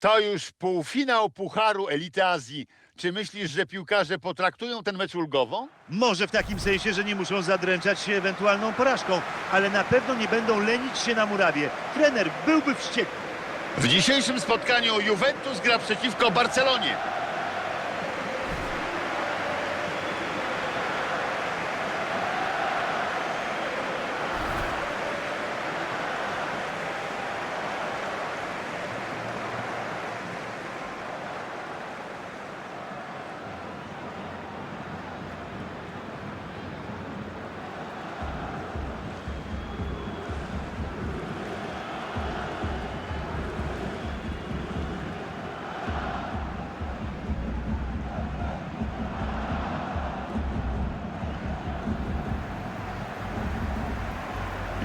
To już półfinał Pucharu Elity Azji. Czy myślisz, że piłkarze potraktują ten mecz ulgowo? Może w takim sensie, że nie muszą zadręczać się ewentualną porażką, ale na pewno nie będą lenić się na murawie. Trener byłby wściekły. W dzisiejszym spotkaniu Juventus gra przeciwko Barcelonie.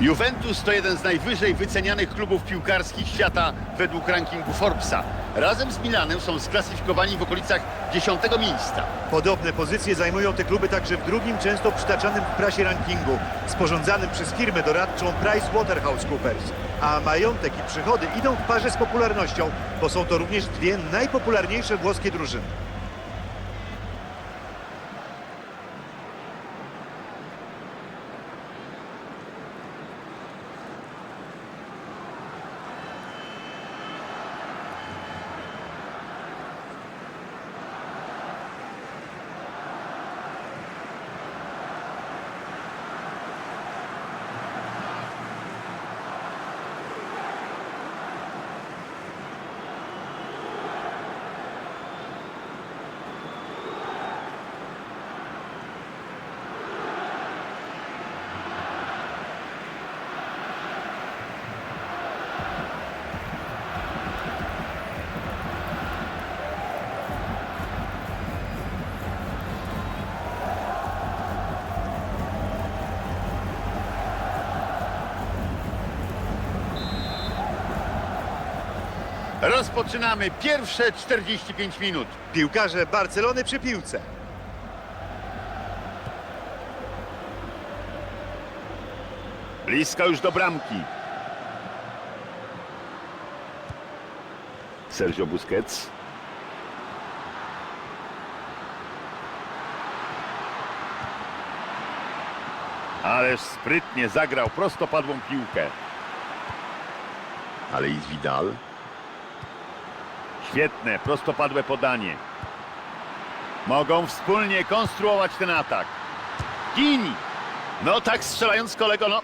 Juventus to jeden z najwyżej wycenianych klubów piłkarskich świata według rankingu Forbesa. Razem z Milanem są sklasyfikowani w okolicach 10 miejsca. Podobne pozycje zajmują te kluby także w drugim, często przytaczanym w prasie rankingu, sporządzanym przez firmę doradczą PricewaterhouseCoopers. A majątek i przychody idą w parze z popularnością, bo są to również dwie najpopularniejsze włoskie drużyny. Rozpoczynamy pierwsze 45 minut. Piłkarze Barcelony przy piłce. Blisko już do bramki. Sergio Busquets. Ależ sprytnie zagrał prostopadłą piłkę. Ale i Vidal. Świetne, prostopadłe podanie. Mogą wspólnie konstruować ten atak. Gini! No tak strzelając kolego, no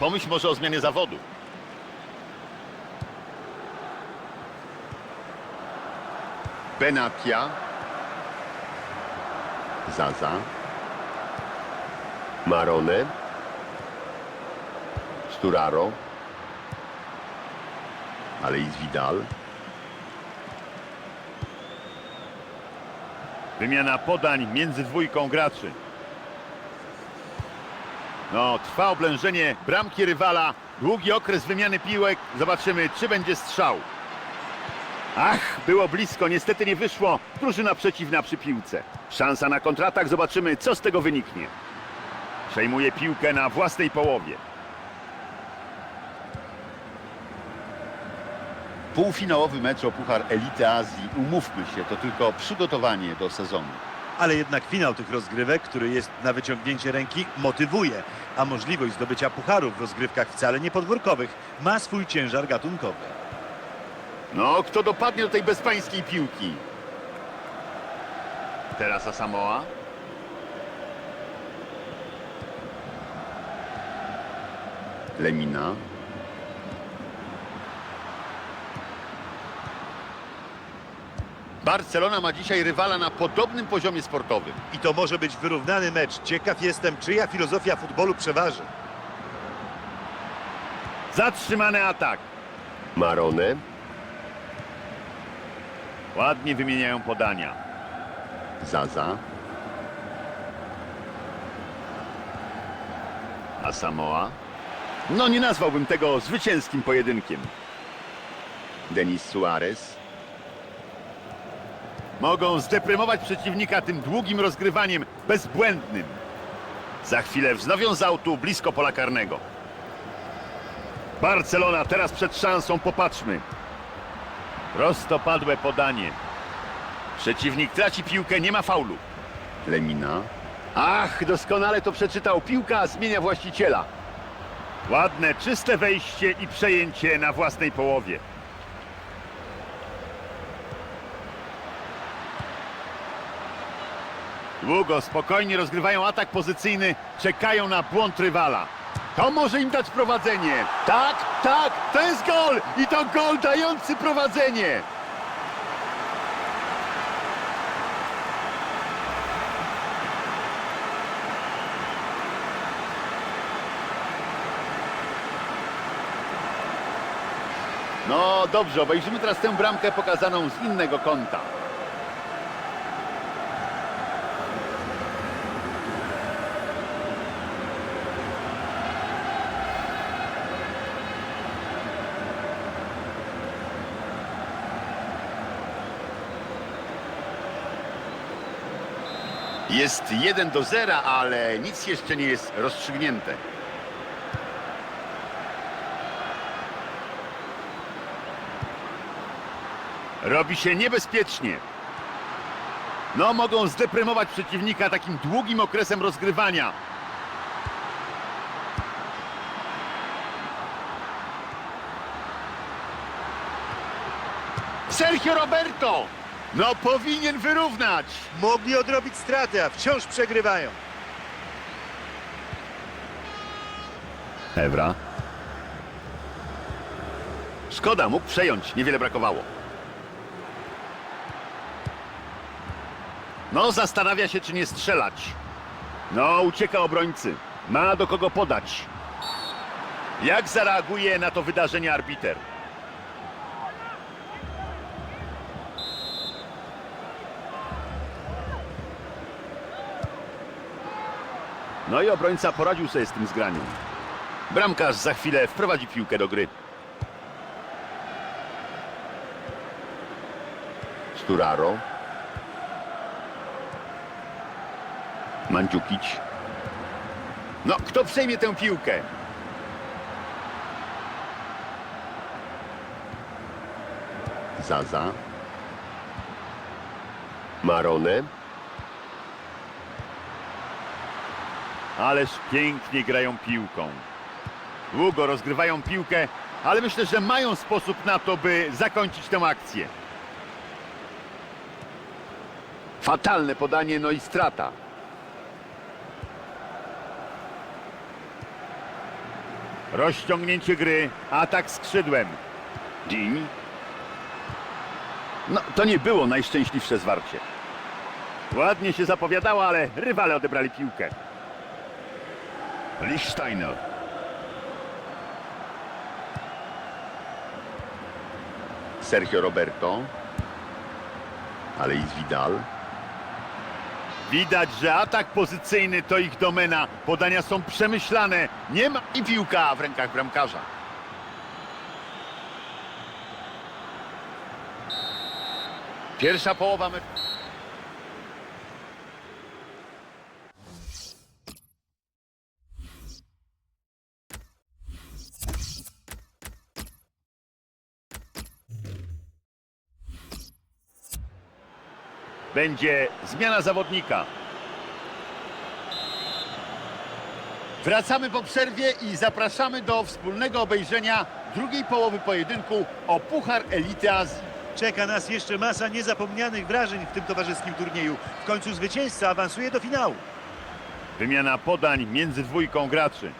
pomyśl może o zmianie zawodu. Benatia. Zaza. Marone. Sturaro. Ale i Vidal. Wymiana podań między dwójką graczy. No, trwa oblężenie bramki rywala. Długi okres wymiany piłek. Zobaczymy, czy będzie strzał. Ach, było blisko, niestety nie wyszło. Drużyna przeciwna przy piłce. Szansa na kontratak, zobaczymy, co z tego wyniknie. Przejmuje piłkę na własnej połowie. Półfinałowy mecz o Puchar Elity Azji, umówmy się, to tylko przygotowanie do sezonu. Ale jednak finał tych rozgrywek, który jest na wyciągnięcie ręki, motywuje, a możliwość zdobycia pucharów w rozgrywkach wcale nie podwórkowych ma swój ciężar gatunkowy. No, kto dopadnie do tej bezpańskiej piłki? Teraz Asamoah. Lemina. Barcelona ma dzisiaj rywala na podobnym poziomie sportowym. I to może być wyrównany mecz. Ciekaw jestem, czyja filozofia futbolu przeważy. Zatrzymany atak. Marone. Ładnie wymieniają podania. Zaza. Asamoah. No nie nazwałbym tego zwycięskim pojedynkiem. Denis Suarez. Mogą zdeprymować przeciwnika tym długim rozgrywaniem, bezbłędnym. Za chwilę wznowią z autu blisko pola karnego. Barcelona teraz przed szansą, popatrzmy. Prostopadłe podanie. Przeciwnik traci piłkę, nie ma faulu. Lemina. Ach, doskonale to przeczytał. Piłka zmienia właściciela. Ładne, czyste wejście i przejęcie na własnej połowie. Długo, spokojnie rozgrywają atak pozycyjny, czekają na błąd rywala. To może im dać prowadzenie. Tak, tak, to jest gol! I to gol dający prowadzenie! No dobrze, obejrzymy teraz tę bramkę pokazaną z innego kąta. Jest 1 do 0, ale nic jeszcze nie jest rozstrzygnięte. Robi się niebezpiecznie. No, mogą zdeprymować przeciwnika takim długim okresem rozgrywania. Sergio Roberto! No, powinien wyrównać. Mogli odrobić straty, a wciąż przegrywają. Ewra. Szkoda, mógł przejąć, niewiele brakowało. No, zastanawia się, czy nie strzelać. No, ucieka obrońcy. Ma do kogo podać. Jak zareaguje na to wydarzenie arbiter? No i obrońca poradził sobie z tym zgraniem. Bramkarz za chwilę wprowadzi piłkę do gry. Sturaro. Mandziukić. No, kto przejmie tę piłkę? Zaza. Marone. Ależ pięknie grają piłką. Długo rozgrywają piłkę, ale myślę, że mają sposób na to, by zakończyć tę akcję. Fatalne podanie, no i strata. Rozciągnięcie gry, atak skrzydłem. Dzień. No, to nie było najszczęśliwsze zwarcie. Ładnie się zapowiadało, ale rywale odebrali piłkę. Lichsteiner. Sergio Roberto. Ale i Vidal. Widać, że atak pozycyjny to ich domena. Podania są przemyślane. Nie ma i piłka w rękach bramkarza. Pierwsza połowa meczu. Będzie zmiana zawodnika. Wracamy po przerwie i zapraszamy do wspólnego obejrzenia drugiej połowy pojedynku o Puchar Elity Azji. Czeka nas jeszcze masa niezapomnianych wrażeń w tym towarzyskim turnieju. W końcu zwycięzca awansuje do finału. Wymiana podań między dwójką graczy.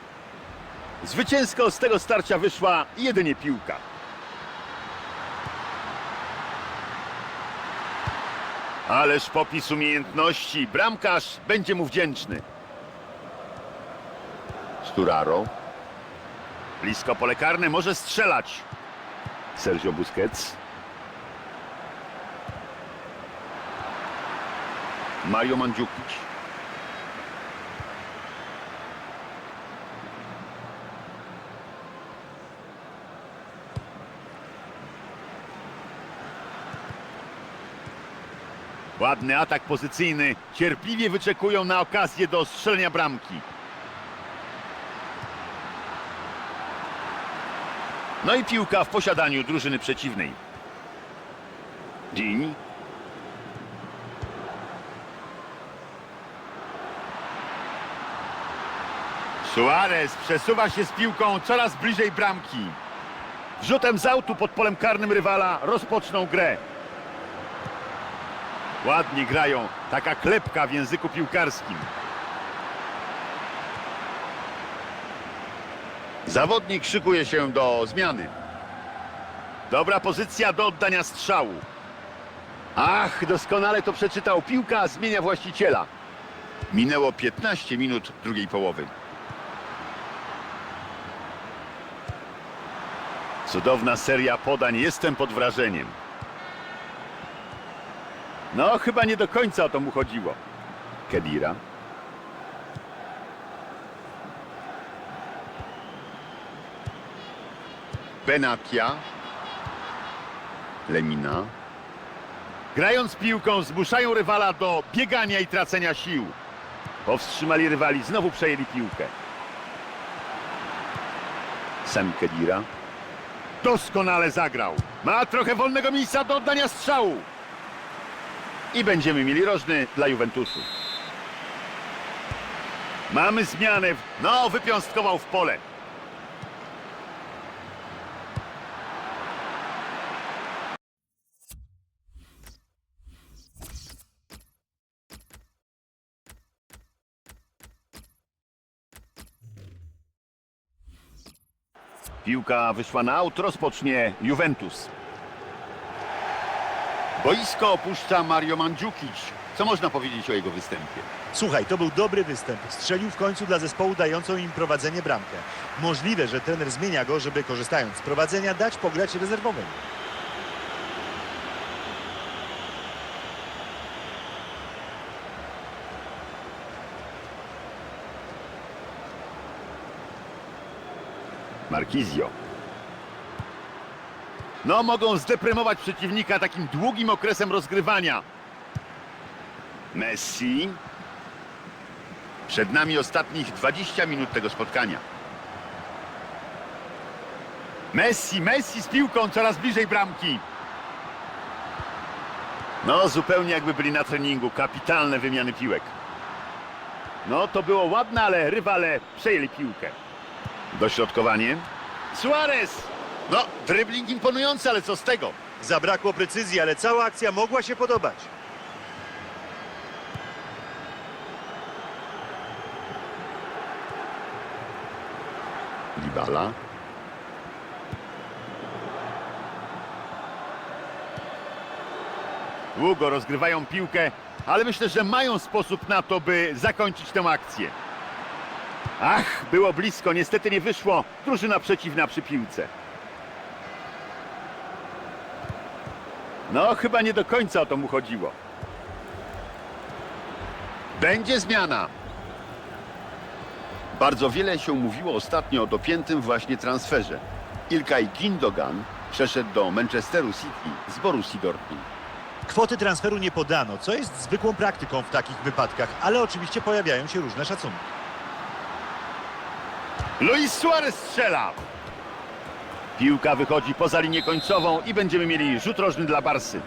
Zwycięsko z tego starcia wyszła jedynie piłka. Ależ popis umiejętności. Bramkarz będzie mu wdzięczny. Sturaro. Blisko pole karne, może strzelać. Sergio Busquets. Mario Mandzukic. Ładny atak pozycyjny. Cierpliwie wyczekują na okazję do strzelenia bramki. No i piłka w posiadaniu drużyny przeciwnej. Gini. Suarez przesuwa się z piłką coraz bliżej bramki. Rzutem z autu pod polem karnym rywala rozpoczną grę. Ładnie grają, taka klepka w języku piłkarskim. Zawodnik szykuje się do zmiany. Dobra pozycja do oddania strzału. Ach, doskonale to przeczytał. Piłka zmienia właściciela. Minęło 15 minut drugiej połowy. Cudowna seria podań. Jestem pod wrażeniem. No, chyba nie do końca o to mu chodziło. Kedira. Benatia. Lemina. Grając piłką zmuszają rywala do biegania i tracenia sił. Powstrzymali rywali, znowu przejęli piłkę. Sam Kedira. Doskonale zagrał. Ma trochę wolnego miejsca do oddania strzału. I będziemy mieli rożny dla Juventusu. Mamy zmianę. No, wypiąstkował w pole. Piłka wyszła na aut, rozpocznie Juventus. Boisko opuszcza Mario Mandzukic. Co można powiedzieć o jego występie? Słuchaj, to był dobry występ. Strzelił w końcu dla zespołu dającą im prowadzenie bramkę. Możliwe, że trener zmienia go, żeby korzystając z prowadzenia dać pograć rezerwowym. Markizio. No, mogą zdeprymować przeciwnika takim długim okresem rozgrywania. Messi. Przed nami ostatnich 20 minut tego spotkania. Messi, Messi z piłką coraz bliżej bramki. No, zupełnie jakby byli na treningu. Kapitalne wymiany piłek. No, to było ładne, ale rywale przejęli piłkę. Dośrodkowanie. Suarez! No, dribbling imponujący, ale co z tego? Zabrakło precyzji, ale cała akcja mogła się podobać. Dybala. Długo rozgrywają piłkę, ale myślę, że mają sposób na to, by zakończyć tę akcję. Ach, było blisko, niestety nie wyszło. Drużyna przeciwna przy piłce. No, chyba nie do końca o to mu chodziło. Będzie zmiana. Bardzo wiele się mówiło ostatnio o dopiętym właśnie transferze. Ilkay Gindogan przeszedł do Manchesteru City z Borussii Dortmund. Kwoty transferu nie podano, co jest zwykłą praktyką w takich wypadkach, ale oczywiście pojawiają się różne szacunki. Luis Suarez strzela. Piłka wychodzi poza linię końcową i będziemy mieli rzut rożny dla Barsy.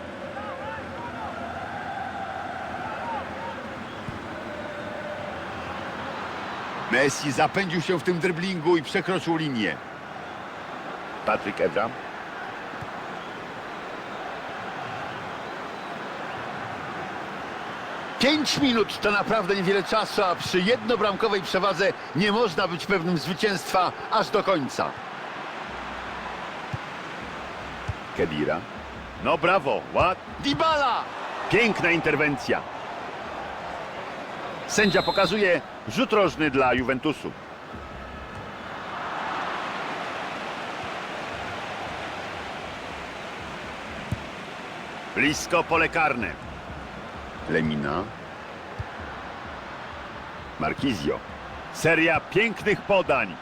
Messi zapędził się w tym dryblingu i przekroczył linię. Patryk Evra. Pięć minut to naprawdę niewiele czasu, a przy jednobramkowej przewadze nie można być pewnym zwycięstwa aż do końca. Kedira. No brawo, ład. Dybala! Piękna interwencja. Sędzia pokazuje rzut rożny dla Juventusu. Blisko pole karne. Lemina. Markizio. Seria pięknych podań.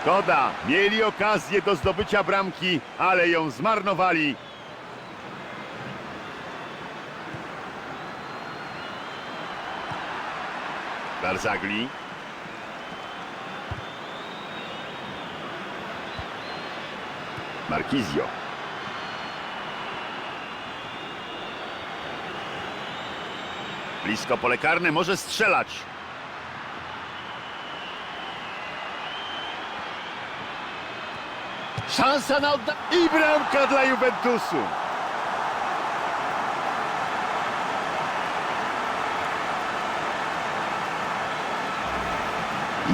Szkoda, mieli okazję do zdobycia bramki, ale ją zmarnowali. Barzagli. Markizio. Blisko pole karne, może strzelać. Szansa na odda... I bramka dla Juventusu.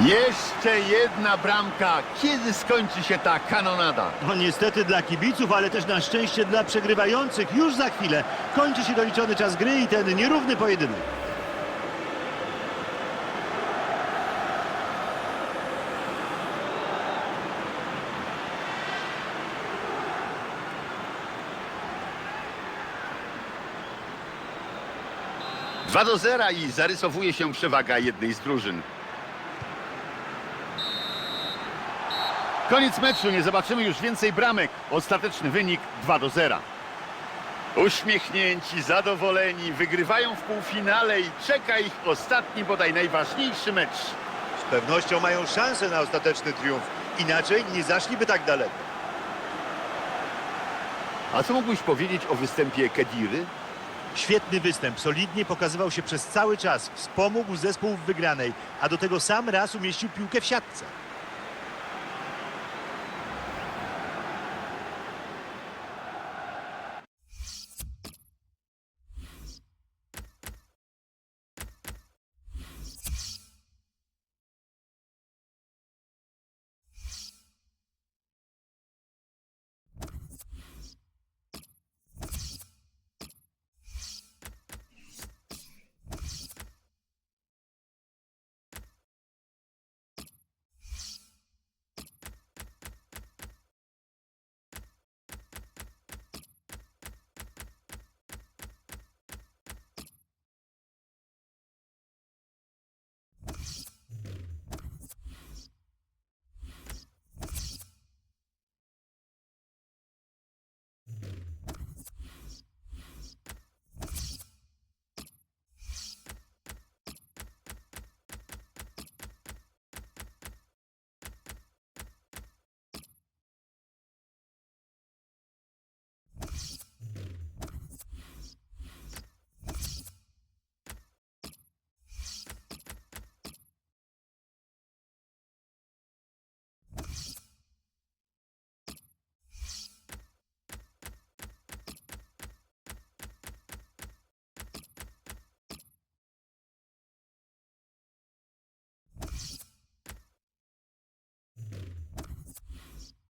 Jeszcze jedna bramka. Kiedy skończy się ta kanonada? No niestety dla kibiców, ale też na szczęście dla przegrywających. Już za chwilę kończy się doliczony czas gry i ten nierówny pojedynek. Dwa do zera i zarysowuje się przewaga jednej z drużyn. Koniec meczu, nie zobaczymy już więcej bramek. Ostateczny wynik 2 do 0. Uśmiechnięci, zadowoleni, wygrywają w półfinale i czeka ich ostatni, bodaj najważniejszy mecz. Z pewnością mają szansę na ostateczny triumf. Inaczej nie zaszliby tak daleko. A co mógłbyś powiedzieć o występie Kediry? Świetny występ, solidnie pokazywał się przez cały czas. Wspomógł zespół w wygranej, a do tego sam raz umieścił piłkę w siatce.